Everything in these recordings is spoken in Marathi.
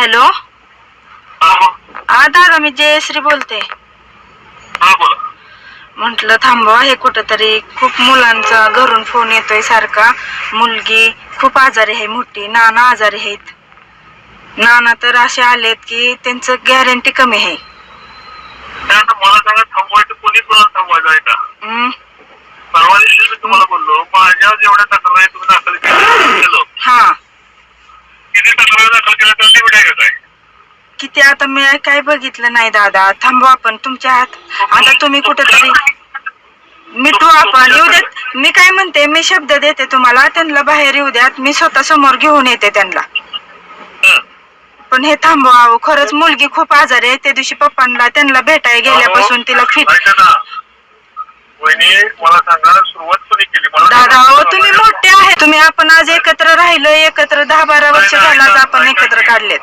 हॅलो? हा दादा मी जयश्री बोलते. हा बोला. म्हटलं थांबवा हे कुठंतरी खूप मुलांचा घरून फोन येतोय सारखा. मुलगी खूप आजारी आहे मोठी. नाना आजारी आहेत. नाना तर असे आलेत की त्यांचं गॅरंटी कमी आहे ते आता मला सांगा थांबवायचं कोणी कोणाला थांबवायचं आहे का हं? परवा दिवशी मी तुम्हाला बोललो माझ्या जेवढ्या तक्रारी तुम्ही दाखल केलं हा किती तक्रारी दाखल केल्या तर लिमिट आहे का काय किती आता मी काय बघितलं नाही दादा. थांबवा आपण तुमच्या हात. आता तुम्ही कुठंतरी मिटू आपण येऊ देत. मी काय म्हणते मी शब्द देते तुम्हाला. त्यांना बाहेर येऊ द्यात मी स्वतः समोर घेऊन येते त्यांना. पण हे थांबवा. खरंच मुलगी खूप आजारी आहे. त्या दिवशी पप्पांना त्यांना भेटायला गेल्यापासून तिला फिट दादा तुम्ही मोठे तुम्ही आपण आज एकत्र राहिलो एकत्र दहा बारा वर्ष झालं आज आपण एकत्र काढलेत.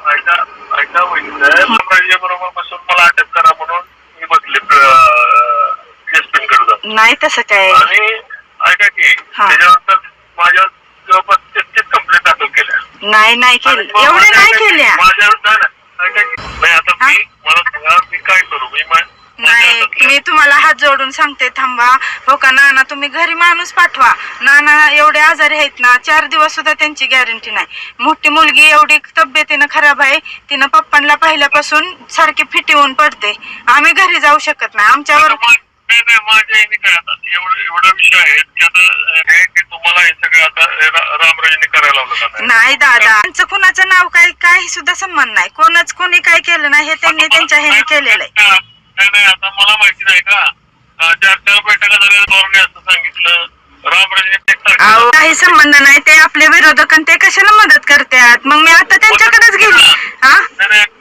बरोबर बसून मला अटक करा म्हणून मी बसले नाही तसं काय. आणि ऐका की. त्याच्यानंतर माझ्या जवळपास तेहतीस कंप्लेंट दाखल केल्या नाही नाही केलं. एवढे नाही केल्या. माझ्या नाही, आता? मी मला सांगा मी काय करू? मी नाही मी तुम्हाला हात जोडून सांगते थांबा. हो का? नाना तुम्ही घरी माणूस पाठवा. नाना एवढे आजारी आहेत ना चार दिवस सुद्धा त्यांची गॅरंटी नाही. मोठी मुलगी एवढी तब्येतीनं खराब आहे तिनं पप्पांना पाहिल्यापासून सारखी फिट येऊन पडते. आम्ही घरी जाऊ शकत नाही. आमच्यावर नाही नाही माझ्या याने काय आता एवढं एवढा विषय आहे की आता हे की तुम्हाला हे सगळं आता हे रा- रामराजेने करायला लावलं का नाही? नाही दादा. त्यांचं कुणाचं नाव काय काही सुद्धा संबंध नाही. कोणच कोणी काय केलं नाही हे त्यांनी त्यांच्या ह्याने केलेलं आहे. नाही नाही आता मला माहिती नाही का? चार चार बैठका झाल्या असं सांगितलं. अहो काही संबंध नाही. ते आपले विरोधक आणि ते कशाला मदत करतात? मग मी आता त्यांच्याकडेच गेली हा नाही, नाही, मदत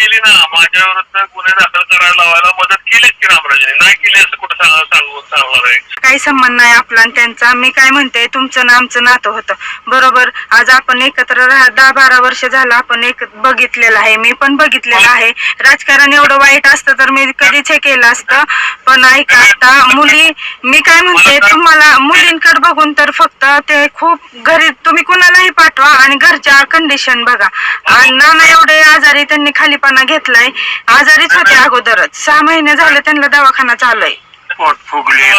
केली ना माझ्या विरुद्ध गुन्हे दाखल करायला लावायला मदत केलीच की रामराजेने. नाही केली असं कुठं सांग सांगणार आहे? काही संबंध नाही आपला आणि त्यांचा. मी काय म्हणते तुमचं ना आमचं नातं होतं. बरोबर आज आपण एकत्र राहा दहा बारा वर्ष झालं आपण एक बघितलेलं आहे. मी पण बघितलेलं आहे. राजकारण एवढं वाईट असतं तर मी कधीच हे केलं असतं. पण ऐका आता मुली मी काय म्हणते तुम्हाला मुलींकडे बघून तर फक्त ते खूप घरी तुम्ही कुणालाही पाठवा आणि घरच्या कंडिशन बघा. आणि नाना एवढे आजारी त्यांनी खालीपणा घेतलाय. आजारीच होते अगोदरच. सहा महिने झाले त्यांना दवाखाना चालू आहे पोट फुगली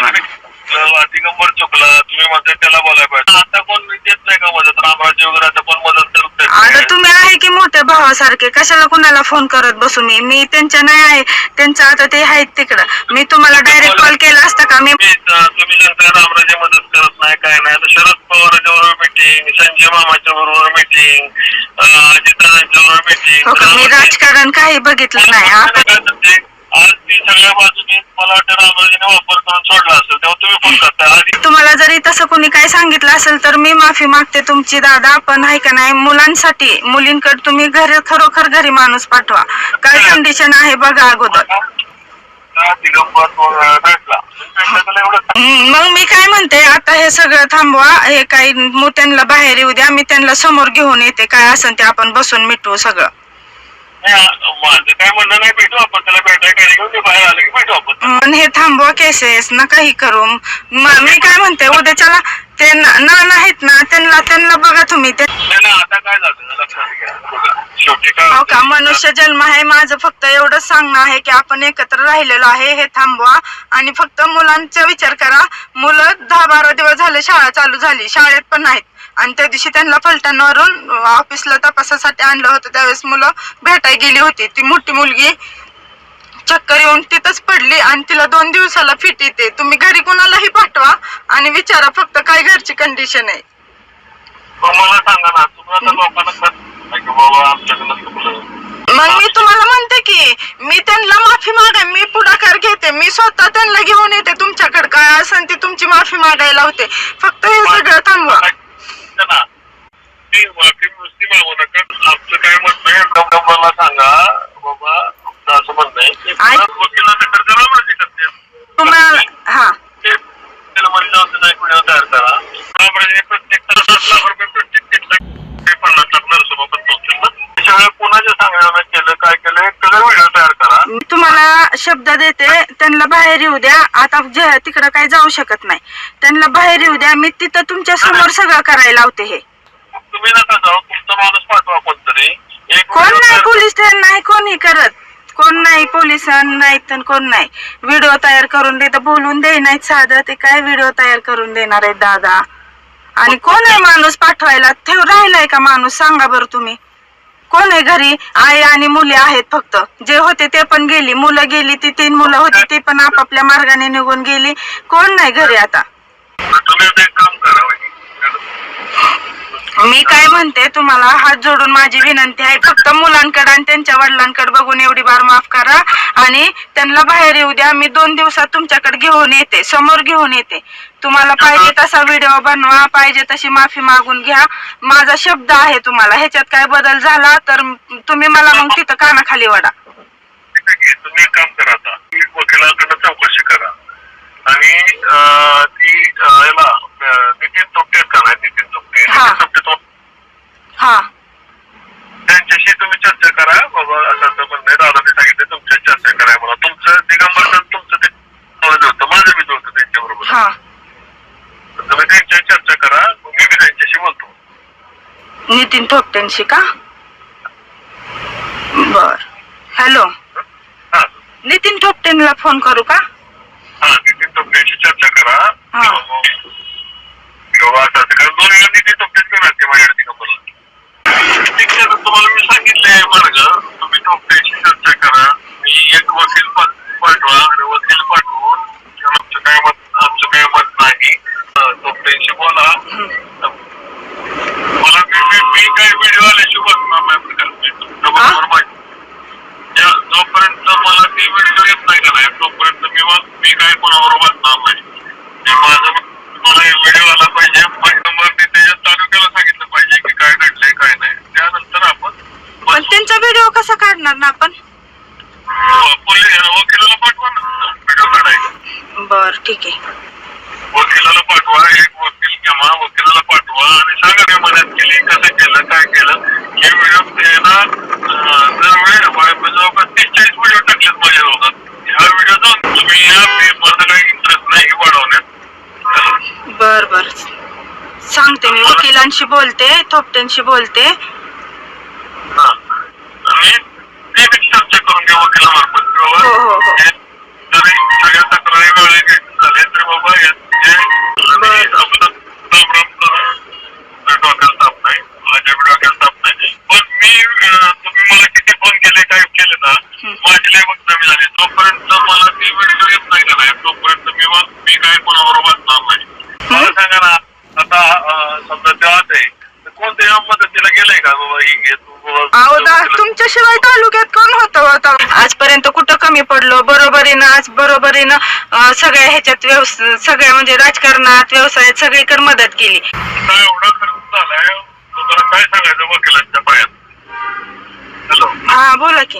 दिगंबर चुकला तुम्ही म्हणताय त्याला बोलायला पाहिजे. आता कोण देत नाही का मदत? रामराजे वगैरे आता कोण मदत करत आता नाही. तुम्ही आहे की मोठ्या भावासारखे? कशाला कुणाला फोन करत बसू मी? मी त्यांच्या नाही आहे. त्यांचं आता ते आहेत तिकडं. मी तुम्हाला डायरेक्ट कॉल केला असता का? मी तुम्ही तुम्ही सांगताय रामराजे मदत करत नाही काय नाही. आता शरद पवारांच्या बरोबर मिटिंग संजय मामाच्या बरोबर मिटिंग अजितदादांच्या बरोबर मिटिंग हो का? मी राजकारण काही बघितलं नाही. आज ती सगळ्या बाजूने मला वाटतं वापर करून सोडला असेल तेव्हा तुम्ही फोन करताय आधी तुम्हाला जरी तसं कोणी काय सांगितलं असेल तर मी माफी मागते तुमची दादा. पण आहे का नाही मुलांसाठी मुलींकडे तुम्ही घरी खरोखर घरी माणूस पाठवा. काय कंडिशन आहे बघा अगोदर. दिगंबर भेटला एवढं मग मी काय म्हणते आता हे सगळं थांबवा. हे काही मग त्यांना बाहेर येऊ द्या. मी त्यांना समोर घेऊन येते. काय असेल ते आपण बसून मिटवू सगळं. माझं काय म्हणणं नाही भेटू आपण. त्याला भेटायला काय घेऊन ते बाहेर आलं की भेटू आपण. पण हे थांबवा केसेस ना काही करू. म- मी काय म्हणते उद्याच्याला ते ना ना आहेत ना त्यांना त्यांना बघा तुम्ही. ते नाही नाही, आता काय झालं? लक्षात घ्या. बघा, शेवटी काय हो का? होतं, मनुष्य जन्म आहे माझं फक्त एवढंच सांगणं आहे की आपण एकत्र राहिलेलो आहे हे थांबवा. आणि फक्त मुलांचा विचार करा. मुलं दहा बारा दिवस झाले शाळा चालू झाली शाळेत पण नाहीत. आणि त्या दिवशी त्यांना फलटणवरून ऑफिसला तपासासाठी आणलं होतं. त्यावेळेस मुलं भेटाय गेली होती. ती मोठी मुलगी चक्कर येऊन तिथंच पडली आणि तिला दोन दिवसाला फिट येते. तुम्ही घरी कुणालाही पाठवा आणि विचारा फक्त काय घरची कंडिशन आहे. मग चुकलं मग मी तुम्हाला म्हणते की मी त्यांना माफी मागा मी पुढाकार घेते. मी स्वतः त्यांना घेऊन येते. तुमच्याकडे काय असेल ती तुमची माफी मागायला होते. फक्त हे सगळं थांबवा. ती माफी नुसती मागू नका आमचं काय म्हणणं आहे डबडबाला सांगा बाबा आमचं असं म्हणणं आहे की ऐक- परत वकिलांना करा म्हणजे तुम्हाला हा ते त्याला मध्ये जाऊन एक तयार करा रामराजे प्रत्येक त्याला लाख रुपये प्रत्येक ते पन्नास लाख नव्हते सगळं कोणाच्या सांगण्यानं केलं काय केलं त्याचा व्हिडिओ तयार करा मी तुम्हाला शब्द देते त्यांना बाहेर येऊ द्या. आता जे तिकडं काही जाऊ शकत नाही. त्यांना बाहेर येऊ द्या. मी तिथं तुमच्यासमोर सगळं करायला लावते हे. तुम्ही नका जाऊ तुमचा माणूस पाठवा कोणतरी एक कोण नाही पोलीस नाही कोणी करत. कोण नाही पोलीस नाही तर कोण नाही. व्हिडिओ तयार करून देत बोलून दे नाही साधं ते काय व्हिडिओ तयार करून देणार आहे दादा? आणि कोण आहे माणूस पाठवायला? ठेव राहिलाय का माणूस? सांगा बरं तुम्ही. कोण आहे घरी? आई आणि मुले आहेत फक्त. जे होते ते पण गेली. मुलं गेली ती तीन मुलं होती ती पण आपापल्या मार्गाने निघून गेली. कोण नाही घरी आता? तुम्ही आता एक काम करा वहिनी. मी काय म्हणते तुम्हाला हात जोडून माझी विनंती आहे. फक्त मुलांकडे आणि त्यांच्या वडिलांकडे बघून एवढी बार माफ करा. आणि त्यांना बाहेर येऊ द्या. मी दोन दिवसात तुमच्याकडे घेऊन येते. समोर घेऊन येते. तुम्हाला पाहिजे तसा व्हिडिओ बनवा. पाहिजे तशी माफी मागून घ्या. माझा शब्द आहे तुम्हाला. ह्याच्यात काय बदल झाला तर तुम्ही मला मग तिथं कानाखाली वडा. तुम्ही काम करा आता. चौकशी करा. आणि ती नितीन हा. नितीन चोपटे तो- हा त्यांच्याशी तुम्ही चर्चा करा बाबा असं असं म्हणणं आहे दादाने सांगितलं तुमच्या चर्चा करा मला तुमचं दिगंबर सर तुमचं ते नॉलेज होतं माझं बी होतं त्यांच्याबरोबर हा तर तुम्ही त्यांच्याशी चर्चा करा मी बी त्यांच्याशी बोलतो नितीन थोपटेंशी का? बर. हॅलो. नितीन थोपटेंना फोन करू का? हा नितीन चोपटेशी चर्चा करा. हा. किंवा मग- किंवा असं असं. कारण दोन वेळा नितीन घेऊन आले माझ्याकडे दिगंबरला ठीक आहे तर तुम्हाला मी सांगितलंय वकिलाला पाठवा एक वकील किंवा वकिलाला पाठवा आणि सांगा मी मदत केली कसं केलं काय केलं हे व्हिडिओ अं, जर वेळ जवळपास तीस चाळीस व्हिडिओ टाकलेत माझ्या रोगात हा व्हिडिओ जाऊन तुम्ही या माझं काही इंटरेस्ट नाही वाढवण्यात. बर बर सांगते मी वकिलांशी बोलते थोपटेंशी बोलते हा. आणि ते बी चर्चा करून घ्या वकिलामार्फत हो, हो, हो. जरी सगळ्या तक्रारी वेळी झाले तरी बाबा नाही नाही पण मी तुम्ही मला किती फोन केले केले कमी तोपर्यंत मला नाही तोपर्यंत मी काय बसणार नाही मला सांगा ना आता? समजा आहे तर मदतीला का बाबा होतं आजपर्यंत कुठं कमी पडलो. बरोबरीनं आज बरोबरीनं सगळ्या ह्याच्यात व्यवस सगळ्या म्हणजे राजकारणात व्यवसायात सगळीकडे मदत केली. काय एवढा खर्च झालाय. तुम्हाला काय सांगायचं वकिलांच्या पायात? हॅलो. हा बोला की.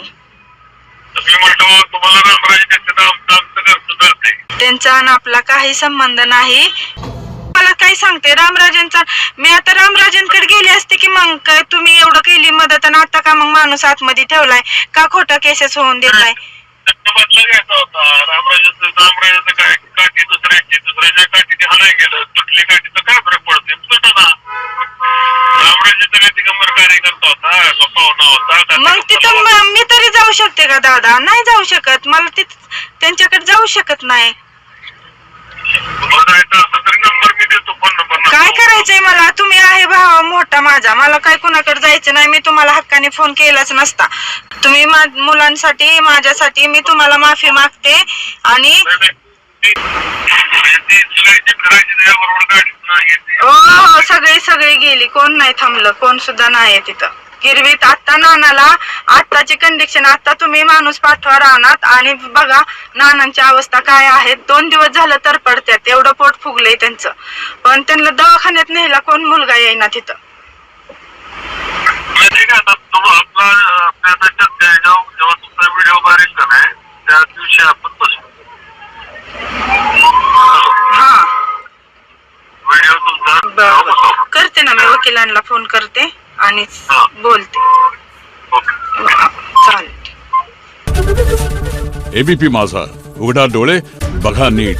मी तुम्हाला रामराजे आमचं त्यांचा आणि आपला काही संबंध नाही. मला काय सांगते रामराजांचा मी आता रामराजांकडे गेले असते की मग काय तुम्ही एवढं केली मदत आणि आता का मग माणूस आतमध्ये ठेवलाय? का खोटा केसेस होऊन देताय? त्याचा बदला घ्यायचा होता. रामराजाचं रामराजाचं काय काठी दुसऱ्याची दुसऱ्याच्या हाणाय गेलं. तुटली काठी तर काय फरक पडते तुटं ना. रामराजाचा काय दिगंबर कार्यकर्ता होता पाहुणा होता मग तिथं मी तरी जाऊ शकते का दादा? नाही जाऊ शकत. मला तिथ त्यांच्याकडे जाऊ शकत नाही तुला जायचं असं तरी नंबर मी देतो फोन नंबर काय करायचंय मला? तुम्ही आहे भावा मोठा माझा. मला काय कुणाकडे जायचं नाही. मी तुम्हाला हक्काने फोन केलाच नसता. तुम्ही मा- मुलांसाठी माझ्यासाठी मी तुम्हाला माफी मागते आणि हो हो सगळी सगळी गेली. कोण नाही थांबलं. कोण सुद्धा नाही तिथं. गिरवीत आत्ता नानाला आत्ताची कंडिशन आता तुम्ही माणूस पाठवा राहणार आणि बघा नानांची अवस्था काय आहे. दोन दिवस झालं तर पडत्यात एवढं पोट फुगलंय त्यांचं. पण त्यांना दवाखान्यात नेला कोण मुलगा येईना तिथं? आता आता हा. करते ना मी वकिलांना फोन करते. आणि. बोलते. ओके. चालेल. एबीपी माझा. उघडा डोळे बघा नीट.